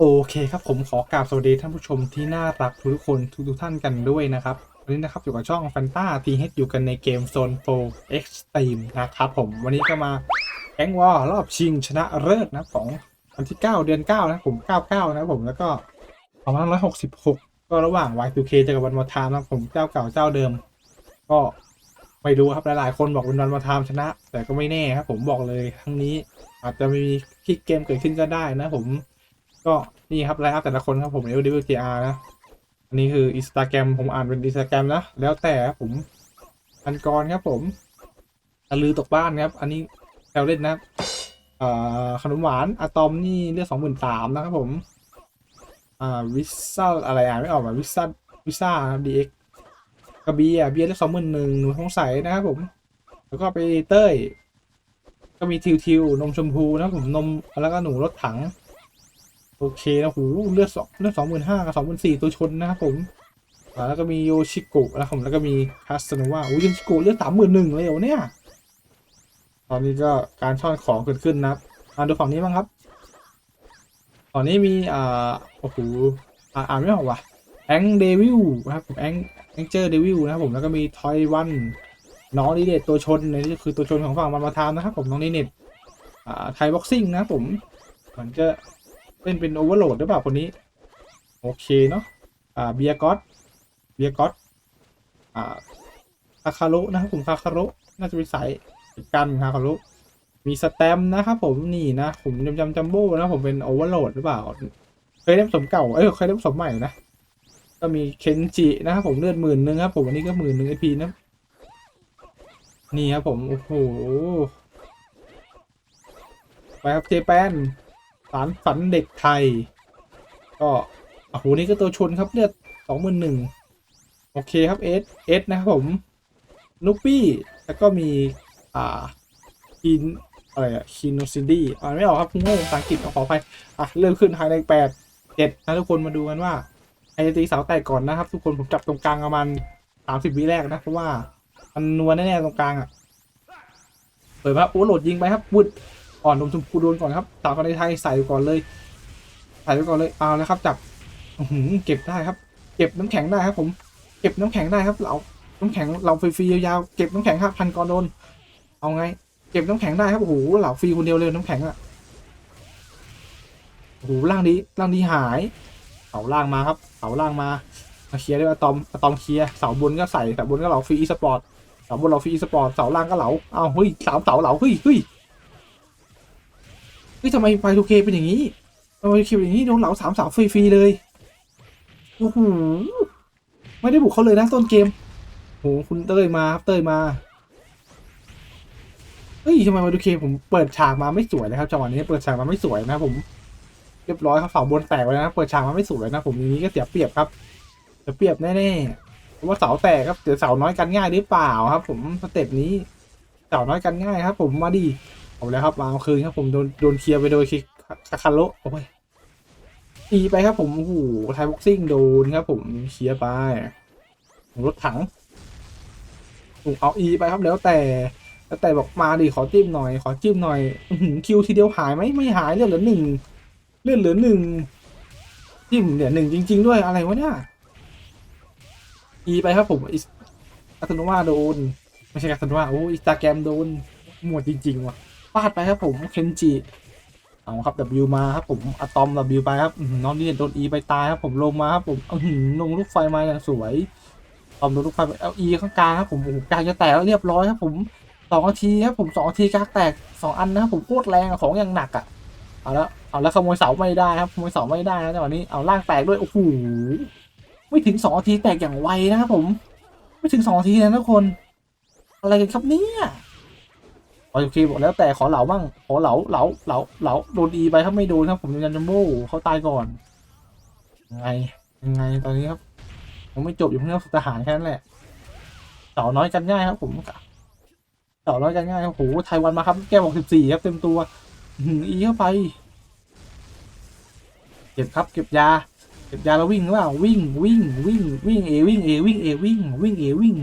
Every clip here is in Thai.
โอเคครับผมขอกราบสวัสดีท่านผู้ชมที่น่ารักทุกคนทุกท่านกันด้วยนะครับวันนี้นะครับอยู่กับช่อง Fanta TH อยู่กันในเกม Zone 4 Extreme นะครับผมวันนี้ก็มาแก๊งวอลรอบชิงชนะเลิศนะของวันที่ 9 เดือน 9 นะผม 99 นะผมแล้วก็2566 ก็ระหว่าง Y2K เจอกับวันมาทามนะผมเจ้าเก่าเจ้าเดิม ก็ไม่รู้ครับหลายๆคนบอกวันวันมาทามชนะ แต่ก็ไม่แน่ครับผมบอกเลยครั้งนี้อาจจะมีคลิกเกมเกิดขึ้นก็ได้นะผม ก็นี่ครับไลน์อัพแต่ละคนครับผม l w t r นะ อันนี้คืออินสตาแกรมผมอ่านเป็นอินสตาแกรมนะ แล้วแต่ครับผมอันกรครับผมตะลือตกบ้านครับ อันนี้แซวเล่นนะขนมหวานอะตอมนี่เลือกสองหมื่นสามนะครับผม อ่าวิซ่าอะไรอ่านไม่ออกอะวิซ่าวิซ่าครับดีเอ็กกระเบียร์เบียร์เลือกสองหมื่นหนึ่งหนูทองใสนะครับผม แล้วก็ไปเต้ย ก็มีทิวทิวนมชมพูนะครับผมนมแล้วก็หนูรถถัง โอเคนะหูเลือดสองเลือดสองหมื่นห้ากับสองหมื่นสี่ตัวชนนะครับผมแล้วก็มีโยชิโกะนะครับผมแล้วก็มีคาสโนวาโอ้ยโยชิโกะเลือดสามหมื่นหนึ่งเลยเหรอเนี่ยตอนนี้ก็การช่อนของเกิดขึ้นนะครับมาดูฝั่งนี้บ้างครับฝั่งนี้มีอ่าโอ้โหอ่าอ่านไม่ออกว่ะแองเดวิลนะครับผมแองแองเจอร์เดวิลนะครับผมแล้วก็มีทอยวันน้องดีเดตตัวชนในนี่คือตัวชนของฝั่งมันมาทามนะครับผมน้องดีเดตอ่าไทยบ็อกซิ่งนะครับผมเหมือนจะ เล่นเป็นโอเวอร์โหลดหรือเปล่าคนนี้ โอเคเนาะอ่าเบียร์ก็อตเบียร์ก็อตอ่าคาคารุนะครับผมคาคารุน่าจะเป็นสายกันคาคารุมีสแตมนะครับผมนี่นะผมจำจำจัมโบ้นะผมเป็นโอเวอร์โหลดหรือเปล่า เคยเล่นสมเก่าเอ้ยเคยเล่นสมใหม่นะก็มีเคนจินะครับผมเลือดหมื่นหนึ่งครับผมอันนี้ก็หมื่นหนึ่งไอพีนะนี่ครับผม โอ้โห ไปครับเจแปน สารฝันเด็กไทย ก็โอ้โหนี่ก็ตัวชนครับเลือดสองหมื่นหนึ่งโอเคครับเอสเอสนะครับผมนุปปี้แล้วก็มีอ่าคินอะไรอะคินโนซินดี้อ่านไม่ออกครับโง่ภาษาอังกฤษขออภัยอะเริ่มขึ้นไฮในแปดเจ็ดนะทุกคนมาดูกันว่าไอจะตีเสาแตกก่อนนะครับ ทุกคนผมจับตรงกลางประมาณสามสิบวิแรกนะเพราะว่ามันนัวแน่ๆตรงกลางอะเปิดมาโอ้โหลดยิงไปครับวุด อ่อนนมชมพูโดนก่อนครับสาวคนในไทยใส่ก่อนเลยใส่ไปก่อนเลยเอาแล้วครับจับหืเก็บได้ครับ เก็บน้ำแข็งได้ครับ ผม เก็บน้ำแข็งได้ครับ เราน้ำแข็งเราฟรีๆยาวๆเก็บน้ำแข็งครับพันกรโดนเอาไง เก็บน้ำแข็งได้ครับโอ้โหเหล่าฟรีคนเดียวเลยน้ำแข็งอะโอ้โหล่างดีล่างดีหายเสาล่างมาครับเสาล่างมามาเคลียร์ด้วยอะตอมอะตอมเคลียร์เสาบนก็ใส่เสาบนก็เหล่าฟรีอีสปอร์ตเสาบนเราฟรีอีสปอร์ตเสาล่างก็เหลาเอาเฮ้ยสามเสาเหลาเฮ้ยเฮ้ย เฮ้ยทำไมไฟทูเคเป็นอย่างนี้ทำไมคิวอย่างนี้โดนเหลาสามสาวฟรีๆเลยโอ้โหไม่ได้บุกเขาเลยนะต้นเกมโหคุณเต้ยมาครับเต้ยมาเฮ้ยทำไมไฟทูเคผมเปิดฉากมาไม่สวยเลยครับจังหวะนี้เปิดฉากมาไม่สวยนะผมเรียบร้อยครับเสาบนแตกไปนะเปิดฉากมาไม่สวยนะผมอย่างนี้ก็เสียเปรียบครับเสียเปรียบแน่ๆเพราะว่าเสาแตกครับเดี๋ยวเสาน้อยกันง่ายหรือเปล่าครับ ผมสเต็ปนี้เสาน้อยกันง่ายครับ ผมมาดี เอาแล้วครับมาเอาคืนครับผมโดนโดนเคลียร์ไปโดยคิคาคาโลโอ้ยตีไปครับผมโอ้โหไทยบ็อกซิ่งโดนครับ ผมเคลียร์ไปรถถังถูกเอาอีไปครับแล้วแต่แล้วแต่บอกมาดิขอจิ้มหน่อย ขอจิ้มหน่อยคิวทีเดียวหายไหมไม่หายเลือดเหลือหนึ่งเลือดเหลือหนึ่งจิ้มเนี่ยหนึ่งจริง ๆ ด้วยอะไรวะเนี่ยอีไปครับผมอิสอัตโนวาโดน ไม่ใช่อัตโนวาโอ้อิสตาแกรมโดนหมดจริง ๆ ว่ะ ฟาดไปครับผมเคนจิเอาครับ W มาครับผมอะตอม W ไปครับน้อหือน้องนี่โดน E ไปตายครับผมลงมาครับผมอื้อหือลงลูกไฟมาอย่างสวยตอมโดนลูกไฟไปเอา E ข้างกลางครับผมโอ้โหกลางจะแตกแล้วเรียบร้อยครับผมสองนาทีครับผมสองนาทีกลางแตกสองอันนะครับผมโคตรแรงของอย่างหนักอะเอาแล้วเอาแล้วขโมยเสาไม่ได้ครับขโมยเสาไม่ได้นะจังหวะนี้เอาล่างแตกด้วยโอ้โหไม่ถึงสองนาทีแตกอย่างไวนะครับผม ไม่ถึงสองนาทีนะทุกคน อะไรกันครับเนี่ย โอเคบอกแล้วแต่ขอเหลาบ้างขอเหลาเหลาเหลาเหลาโดนดีไปครับไม่โดนครับผมยันจัมโบ้เขาตายก่อนยังไงยังไงตอนนี้ครับยังไม่จบอยู่เพิ่งทหารแค่นั้นแหละเสาน้อยกันง่ายครับ ผมเสาน้อยกันง่ายโอ้โหไทยวันมาครับ แก้บอกสิบสี่ครับเต็มตัวอืออีเข้าไป เก็บครับ เก็บยา เก็บยาแล้ววิ่งหรือเปล่าวิ่งวิ่งวิ่งวิ่งเอวิ่งเอวิ่งเอวิ่งวิ่งเอวิ่ง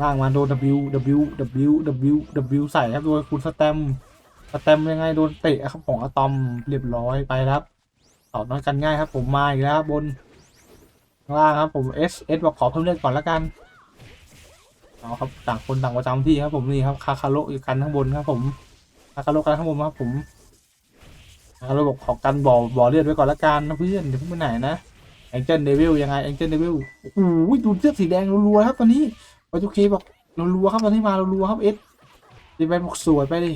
ล่างมาโดน W W W W W ใส่ครับโดยคุณสแตมสแตมยังไงโดนเตะครับของอะตอมเรียบร้อยไปครับต่อน้อยกันง่ายครับ ผมมาอีกแล้วครับบนล่างครับผม S S บอกขอเพิ่มเลือดก่อนละกันเอาครับต่างคนต่างประจำที่ครับผมนี่ครับคาคาโรอยู่กันข้างบนครับ ผมคาคาโรกันข้างบนครับผมคาคาโรบอกขอกันบ่อบ่อเลือดไว้ก่อนละกันนะเพื่อนเดี๋ยวเพิ่งไปไหนนะแองเจิลเดวิลยังไงแองเจิลเดวิลโอ้โหดูเสื้อสีแดงรัวๆครับตอนนี้ วาจูเคบอกเรัวครับตอนนี้มาเรัวครับ S ดีไปบอกสวยไปดิ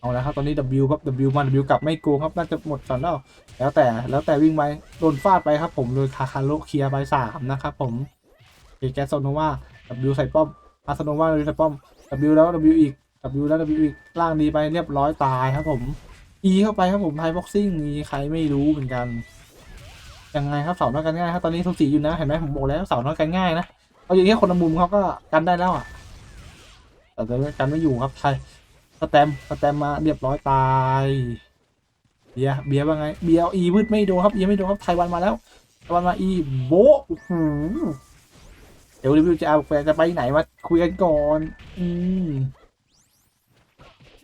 เอาแล้วครับตอนนี้ W ครับ W มา W กลับไม่โกงครับน่าจะหมดก่อนแล้วแล้วแต่แล้วแต่วิ่งไปโดนฟาดไปครับ ผมโดยคาคาโรเคลียร์ไปสามนะครับผมเอแกสโนวา W ใส่ป้อมอาสโนวา W ใส่ป้อม W แล้ว W อีก W แล้ว W อีกล่างดีไปเรียบร้อยตายครับผม E เข้าไปครับผมไทยบ็อกซิ่งมีใครไม่รู้เหมือนกันยังไงครับเสาน้อยกันง่ายครับตอนนี้ทุกสีอยู่นะเห็นไหมผมบอกแล้วเสาน้อยกันง่ายนะ เอาอย่างนี้ยคนละมุมเขาก็กันได้แล้วอะแต่กันไม่อยู่ครับไทยสแตมสแตมมาเรียบร้อยตายเบียเบียว่าไงเบียอีวืดไม่โดนครับอีไม่โดนครับไทยวันมาแล้วไต้หวันมาอีโบเดี๋ยวรีวิวจะเอาแฟนจะไปไหนมาคุยกันก่อน อืม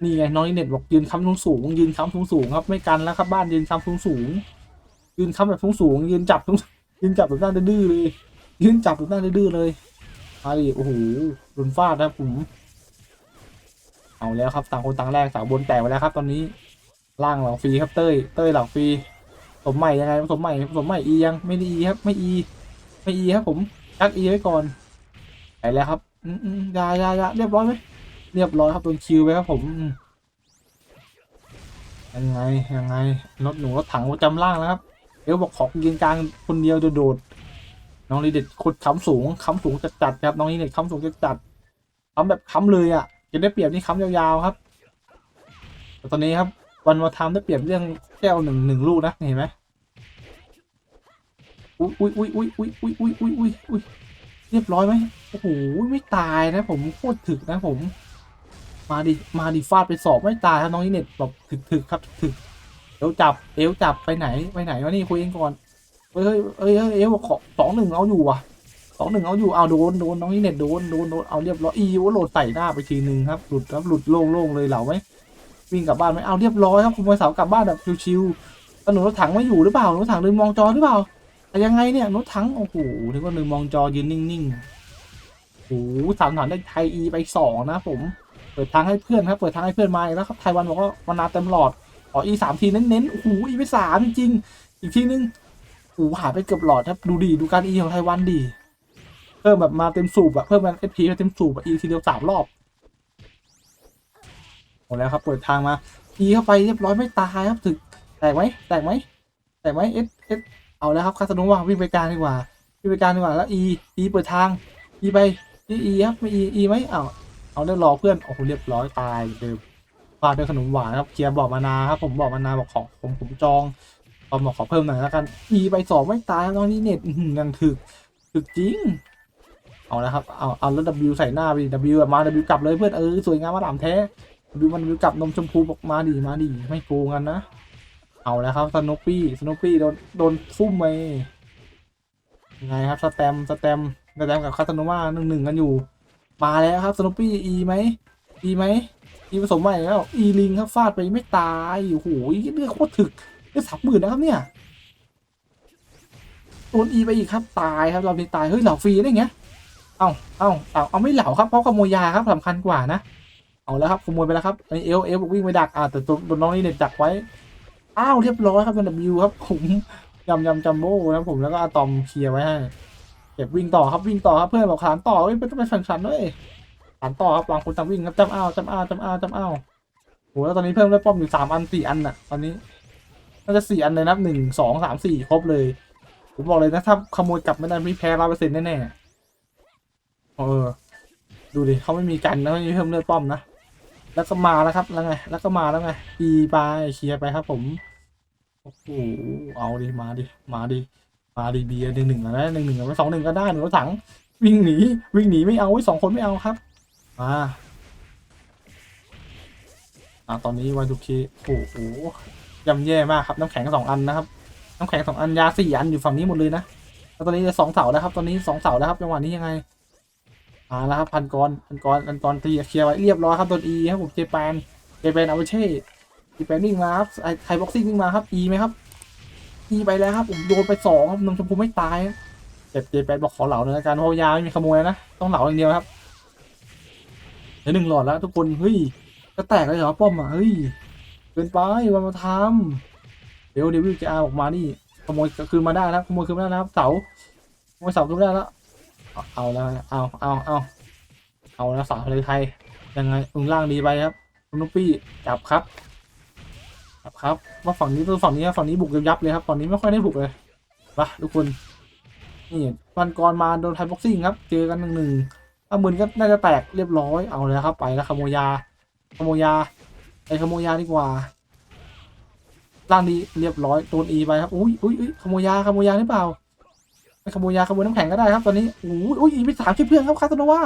นี่ไงน้องเน็ตบอกยืนค้ำสูงสูงยืนค้ำสูงสูงครับไม่กันแล้วครับบ้านยืนค้ำสูงสูงยืนค้ำแบบสูงสูงยืนจับสูงยืนจับแบบหน้าดื้อเลย ยืนจับแบบหน้าดื้อเลยมาดิโอ้โหโดนฟาดนะผมเอาแล้วครับต่างคนต่างแรกสาวบนแตกไปแล้วครับ ตอนนี้ล่างหล่าฟรีครับเต้ยเต้ยหล่าฟรีสมใหม่ยังไงสมใหม่สมใหม่อียังไม่ได้อีครับ ไม่อี ไม่อีครับ ผมยักอีไว้ก่อนไปแล้วครับ อืมยายายาเรียบร้อยไหมเรียบร้อยครับโดนคิวไปครับผมยังไงยังไงรถหนูรถถังประจำล่างแล้วครับเดี๋ยวบอกขอยืนกลางคนเดียวโดด น้องลีเด็ดขุดค้ำสูงค้ำสูงจัดครับ น้องลีเด็ดค้ำสูงจัดค้ำแบบค้ำเลยอะจะได้เปรียบนี่ค้ำยาวๆครับแต่ตอนนี้ครับวันมาทำได้เปรียบเรื่องแก้วหนึ่งหนึ่งลูกนะเห็นไหมอุ้ยอุ้ยอุ้ยอุ้ยอุ้ยอุ้ยอุ้ยอุ้ยอุ้ยอุ้ยเรียบร้อยไหมโอ้โหไม่ตายนะผมโคตรถึกนะผม มาดิมาดิฟาดไปสอบไม่ตายครับน้องนี่เน็ตแบบถึกถึกครับถึกเอวจับเอวจับไปไหนไปไหนวะนี่คุยกันก่อน เฮ้ยเฮ้ยเฮ้ยเอวขอสองหนึ่งเอาอยู่ว่ะสองหนึ่งเอาอยู่เอาโดนโดนน้องนี่เน็ตโดนโดนโดนเอาเรียบร้อยอีวโหลดใส่หน้าไปทีนึงครับหลุดครับหลุดโล่งๆเลยเหล่าไหมวิ่งกลับบ้านไหมเอาเรียบร้อยครับคุณมวยสาวกลับบ้านแบบชิวๆแล้วหนูรถถังไม่อยู่หรือเปล่าหนูรถถังลืมมองจอหรือเปล่าแต่ยังไงเนี่ยรถถังโอ้โหนึกว่าลืมมองจอยืนนิ่งๆโอ้โหสามฐานได้ไทยอีไปสองนะผมเปิดทางให้เพื่อนครับเปิดทางให้เพื่อนมาแล้วครับไทยวันบอกว่ามานาเต็มหลอดขออีสามทีเน้นๆโอ้โหอีไปสามจริงอีกทีนึง หหายไปเกือบหลอดครับดูดีดูการอีของไทยวันดี เพิ่มแบบมาเต็มสูบอะเพิ่มมันเอฟพีเต็มสูบอะอีทีเดียวสามรอบหมดแล้วครับเปิดทางมาอีเข้าไปเรียบร้อยไม่ตายครับถึกแตกไหมแตกไหมแตกไหมเอสเอสเอาแล้วครับคาสโนว่าวิ่งไปกลางดีกว่าวิ่งไปกลางดีกว่าแล้วอีอีเปิดทางอีไปอีอีครับไม่อีอีไหมเอาเอาได้รอเพื่อนโอ้โหเรียบร้อยตายเดิมฟาดด้วยขนมหวานครับเคียร์บอกมานาครับผมบอกมานาบอกของผมผมจอง อนบอขอเพิ่มหน่อยแล้วกันอีไปสองไม่ตายครับน้องนี่เน็ตยังถึกถึกจริง เอาละครับ เอาเอาแล้ว W ใส่หน้าไป W แบบมา W กลับเลยเพื่อนเออสวยงามมาดามแท้ W มัน W กลับนมชมพูบอกมาดีมาดีไม่โกงกันนะ เอาแล้วครับสโนปี้สโนปี้โดนโดนฟุ่มไปยังไงครับสแตมสแตมสแตมกับคาสโนวาหนึ่งหนึ่งกันอยู่ มาแล้วครับสโนปี้ E ไหม E ไหม E ผสมใหม่แล้ว E ลิงครับฟาดไปไม่ตายโอ้โหเลือดโคตรถึก เลือดสามหมื่นนะครับเนี่ยโดน E ไปอีกครับตายครับ เราเป็นตายเฮ้ยเหล่าฟรีได้ไงเอาเอาเอาเอาไม่เหล่าครับเพราะขโมยยาครับสำคัญกว่านะเอาแล้วครับขโมยไปแล้วครับไอเอลเอลวิ่งไปดักอ่าแต่ตัวน้องนี่เน็ตดักไว้อ้าวเรียบร้อยครับเป็นวิวครับผมยำยำจัมโบ้นะผมแล้วก็อะตอมเคลียร์ไว้ให้เก็บวิ่งต่อครับวิ่งต่อครับเพื่อนบอกขานต่อเฮ้ยไม่ต้องไปฝันฝันด้วยขานต่อครับวางคนต่างวิ่งครับจำอ้าวจำอ้าวจำอ้าวจำอ้าวโหแล้วตอนนี้เพิ่มได้ป้อมอยู่สามอันสี่อันน่ะ ตอนนี้ น่าจะสี่อันเลยนับหนึ่งสองสามสี่ครบเลย ผมบอกเลยนะถ้าขโมยกลับไม่ได้ไม่แพ้ร้อยเปอร์เซ็นต์แน่ๆเออ ดูดิเขาไม่มีกันนะไม่มีเพิ่มเลือดป้อมนะแล้วก็มาแล้วครับแล้วไง แล้วก็มาแล้วไงปีไปเคลียร์ไปครับผมโอ้โหเอาดิมาดิมาดิมาดิเบียร์หนึ่งหนึ่งนะหนึ่งหนึ่งไปสองหนึ่งก็ได้หนึ่งรถถัง วิ่งหนีวิ่งหนีไม่เอาไว้สองคนไม่เอาครับมาอ่าตอนนี้วายดูเคโอ้โห ย่ำแย่มากครับน้ำแข็งสองอันนะครับน้ำแข็งสองอันยาสี่อันอยู่ฝั่งนี้หมดเลยนะแล้วตอนนี้จะสองเสาแล้วครับ ตอนนี้สองเสาแล้วครับจังหวะนี้ยังไงมาแล้วครับพันกรพันกรพันกรตีเคลียร์ไว้เรียบร้อยครับโดนอีครับผมเจแปนเจแปนเอาไปเช่อีแปนวิ่งมาครับไอไทยบ็อกซิ่งวิ่งมาครับอีไหมครับอีไปแล้วครับผมโดนไปสองครับนมชมพูไม่ตายเจ็บเจแปนบอกขอเหลาหน่อยละกันเพราะยาไม่มีขโมยนะต้องเหล่าอย่างเดียวครับเหลือหนึ่งหลอดแล้วทุกคนเฮ้ยจะแตกเลยเหรอป้อมอะเฮ้ย เกินไปวันมาทำเดี๋ยวเดวิลจะอาออกมานี่ขโมยคืนมาได้แล้วขโมยคืนมาได้แล้วเสาขโมยเสาคืนมาได้แล้วเอาแล้วเอาเอาเอาเอาแล้วสาวเลยไทยยังไงอึงล่างดีไปครับคุณนุ๊ปี้จับครับจับครับว่าฝั่งนี้ตัวฝั่งนี้ฝั่งนี้บุกยับเลยครับฝั่งนี้ไม่ค่อยได้บุกเลยไปทุกคนนี่วันก่อนมาโดนไทยบ็อกซิ่งครับเจอกันหนึ่งหนึ่งถ้ามืนก็น่าจะแตกเรียบร้อยเอาเลยครับไปแล้วขโมยยาขโมยยา ไอ้ขโมยยาดีกว่าล่างดีเรียบร้อยโดนอีไปครับอุ้ยอุ้ยอุ้ยขโมยยาขโมยยาหรือเปล่าไม่ขโมยยาขโมยน้ำแข็งก็ได้ครับตอนนี้อุ้ยอุ้ยอีไปสามช่วยเพื่อนครับคาตโนว่า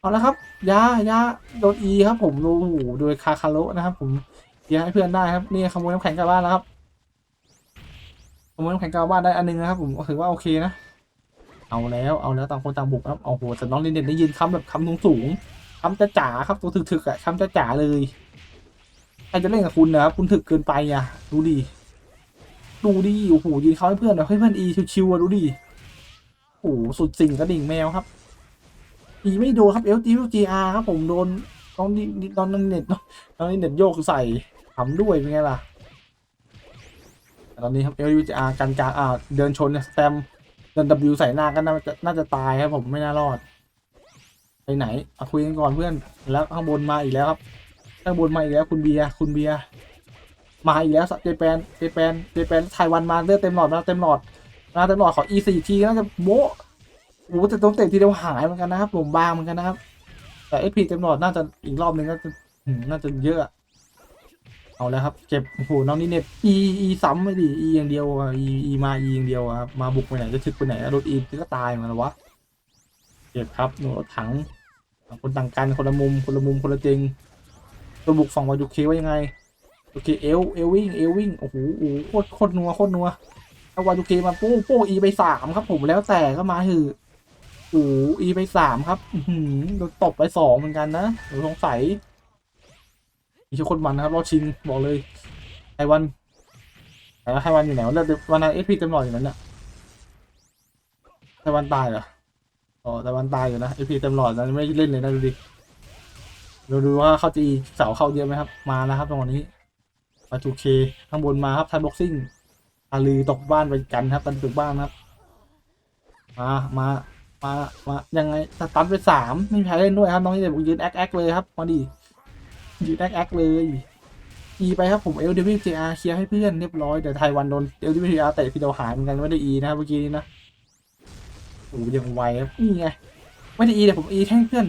เอาละครับยายาโดนอีครับ ผมโอ้โหโดยคาคาโรนะครับผมเยียให้เพื่อนได้ครับนี่ขโมยน้ำแข็งกลับบ้านแล้วครับขโมยน้ำแข็งกลับบ้านได้อันหนึงนะครับ ผมถือว่าโอเคนะเอาแล้วเอาแล้วต่างคนต่างบุกครับโอ้โหแต่น้องลินเด่นได้ยินคำแบบคำสูงสูงๆคำจะจ๋าครับตัวถึกๆอะคำจะจ๋าเลย ครจะเล่นกับคุณนะครับคุณถึกเกินไปอะ ดูดิ ดูดิโอ้โหยืนเขาให้เพื่อนแบบให้เพื่อนอีชิวๆอะดูดิโอ้โหสุดสิ่งกระดิ่งแมวครับอีไม่โดนครับ LG LGR ครับผมโดนตอนนี้ตอนนั้นเน็ตตอนนี้เน็ตโยกใส่ทำด้วยเป็นไงล่ะตอนนี้ครับ LG LGR กันกลางอ่าเดินชนเนี่ยสแตมเดิน W ใส่หน้าก็น่าจะน่าจะตายครับผมไม่น่ารอด ไปไหนอคุยกันก่อนเพื่อนแล้วข้างบนมาอีกแล้วครับ ข้างบนมาอีกแล้วคุณเบียร์คุณเบียร์มาอีกแล้วเจแปนเจแปนเจแปนไต้หวันมาเลือดเต็มหลอดมาเต็มหลอดมาเต็มหลอดขอ E สี่ทีน่าจะโบ๊ะโอ้โหแต่ต้องเตะทีเดียวหายเหมือนกันนะครับผมบางเหมือนกันนะครับ แต่เอพีเต็มหลอดน่าจะอีกรอบนึงน่าจะน่าจะเยอะเอาแล้วครับเก็บโอ้โหน้องนี่เน็ตอีอีซ้ำไม่ดีอีอย่างเดียวอีอีมาอีอย่างเดียวครับมาบุกไปไหนจะถึกไปไหนโดนอีก็ตายมันแล้ววะเก็บครับหนูถังคนต่างกันคนละมุมคนละมุมคนละเจง ตัวบุกฝั่งวายูเคว่ายังไงโอเคเอลเอลวิ่งเอลวิ่งโอ้โหโอ้โคตรโคตรนัวโคตรนัวเอาวายูเคมาโป้งโป้งอีไปสามครับ ผมแล้วแต่ก็มาหือโอ้อีไปสามครับหือโดนตบไปสองเหมือนกันนะเดี๋ยวสงสัยมีกคนมันนะครับรอชิงบอกเลยไต้วันแต่ไต้วันอยู่ไหนวะเลือดวันนั้นเอพีเต็มหลอดอยู่นั้นน่ะไต้วันตายเหรออ๋อไต้หวันตายอยู่นะเอพีเต็มหลอดนะไม่เล่นเลยนะดูดิ เราดูว่าเขาจะอีเสาเข้าเยอะไหมครับ มาแล้วครับตรงนี้มาทูเคข้างบนมาครับไทยบ็อกซิ่งอาลือตกบ้านไปกันครับกันตึกบ้านครับ มามามามายังไงสตันไปสามไม่มีใครเล่นด้วยครับน้องนี่เดี๋ยวยืนแอคแอคเลยครับมาดิยืนแอคแอคเลยอีไปครับผมเอลเดวิลเจอาเคลียร์ให้เพื่อนเรียบร้อยแต่ไทยวันโดนเอลเดวิลเจอาเตะพี่เดาหายเหมือนกันไม่ได้อีนะครับเมื่อกี้นี้นะโอ้ยังไวครับนี่ไงไม่ได้อีแต่ผมอีให้เพื่อน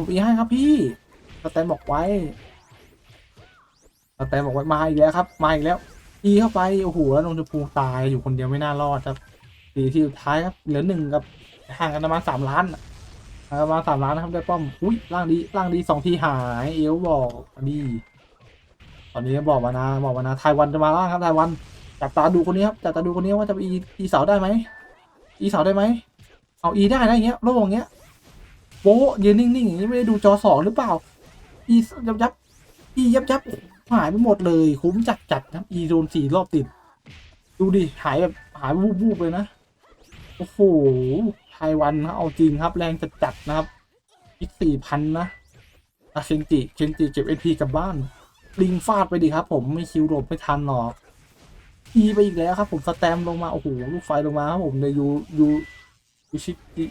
ผมอีให้ครับพี่ สแตนบอกไว้สแตนบอกไว้มาอีกแล้วครับ มาอีกแล้วอีเข้าไปโอ้โหแล้วนงชมพูตายอยู่คนเดียวไม่น่ารอดครับสีที่สุดท้ายครับเหลือหนึ่งกับห่างกันประมาณสามล้านห่างกันประมาณสามล้านนะครับได้ป้อมอุ้ยร่างดีร่างดีสองทีหายเอวบอกดีตอนนี้บอกมานะบอกมานะไทยวันจะมาล่างครับไทยวันจับตาดูคนนี้ครับจับตาดูคนนี้ว่าจะไปอีอีเสาได้ไหมอีเสาได้ไหมเอาอีได้นะอย่างเงี้ยโล่อย่างเงี้ยโบ๊ยืนนิ่งๆอย่างนี้ไม่ได้ดูจอสองหรือเปล่า อียับยับอียับยับหายไปหมดเลย คุ้มจัดจัดครับอีโดนสี่รอบติด ดูดิหายแบบหายวูบๆเลยนะ โอ้โหไทยวันนะเอาจริงครับ แรงจัดจัดนะครับ อีกสี่พันนะอาเคนจิเคนจิเก็บเอพีกลับบ้านลิงฟาดไปดิครับ ผมไม่คิวหลบไม่ทันหรอกอีไปอีกแล้วครับ ผมสแตมลงมาโอ้โหลูกไฟลงมาครับผมในยูยูยูชิกิ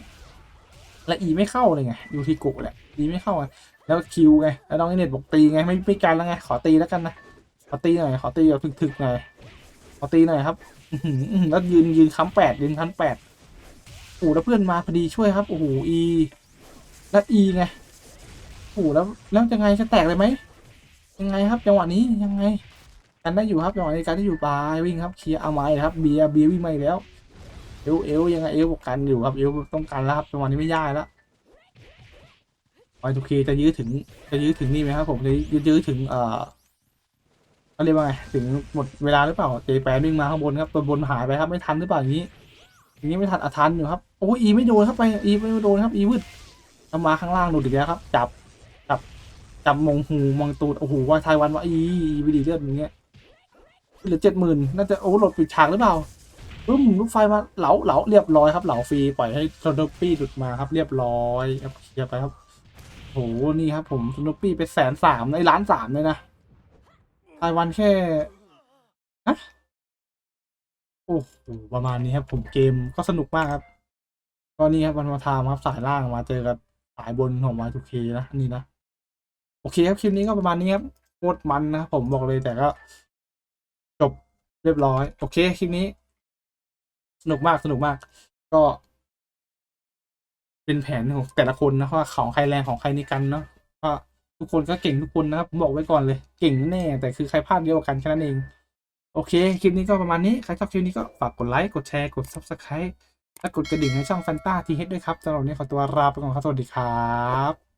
และอีไม่เข้าเลยไงยูทิโกะแหละอีไม่เข้าไง แล้วคิวไงแล้วน้องเน็ตบอกตีไงไม่ไม่กันแล้วไงขอตีแล้วกันนะขอตีหน่อยขอตีแบบถึกๆหน่อยขอตีหน่อยครับแล้วยืนยืนค้ำแปดยืนค้ำแปดโอ้แล้วเพื่อนมาพอดีช่วยครับโอ้โหอีแล้วอีไงโอ้แล้วแล้วยังไงจะแตกเลยไหมยังไงครับจังหวะนี้ยังไงกันได้อยู่ครับจังหวะนี้การที่อยู่ปลายวิ่งครับเคลียร์เอาไม้ครับเบียร์เบียร์วิ่งมาอีกแล้วเอวเอวยังไงเอวบอกกันอยู่ครับเอวต้องการแล้วครับจังหวะนี้ไม่ยากแล้ว ไอทูเคจะยื้อถึง จะยื้อถึงนี่ไหมครับผมจะยื้อยื้อถึงเอ่อเขาเรียกว่าไงถึงหมดเวลาหรือเปล่าเจแปนวิ่งมาข้างบนครับตัวบนหายไปครับ ไม่ทันหรือเปล่าอย่างนี้อย่างนี้ไม่ทันอาทันอยู่ครับโอ้ยอีไม่โดนครับไปอีไม่โดนครับ อีวืดเอามาข้างล่างโดนอีกแล้วครับ จับจับจับมงหูมองตูดโอ้โหว่าไทยวันว่าอีวิดีเลือดอย่างเงี้ยเหลือเจ็ดหมื่นน่าจะโอ้หลดปิดฉากหรือเปล่าปึ้มลูกไฟมาเหลาเหลาเรียบร้อยครับเหลาฟรีปล่อยให้โทนปี้หลุดมาครับ เรียบร้อยครับเคลียร์ไปครับ โอ้โหนี่ครับผมโนปี้ไปแสนสามในล้านสามเลยนะไทยวันแค่ฮะโอ้โหประมาณนี้ครับ ผมเกมก็สนุกมากครับ ก็นี่ครับวันมาทามครับสายล่างมาเจอกับสายบนของมาทุกเคนะนี่นะโอเคครับคลิปนี้ก็ประมาณนี้ครับโคตรมันนะครับผมบอกเลยแต่ก็ จบเรียบร้อย โอเคคลิปนี้ สนุกมากสนุกมาก ก็ เป็นแผนของแต่ละคนนะว่าของใครแรงของใครในกันเนาะก็ทุกคนก็เก่งทุกคนนะครับผมบอกไว้ก่อนเลย เก่งแน่แต่คือใครพลาดเยอะกว่ากันแค่นั้นเอง โอเคคลิปนี้ก็ประมาณนี้ใครชอบคลิปนี้ก็ฝากกดไลค์กดแชร์กด subscribe และกดกระดิ่งให้ช่องแฟนตาทีเฮดด้วยครับสำหรับวันนี้ขอตัวลาไปก่อนครับสวัสดีครับ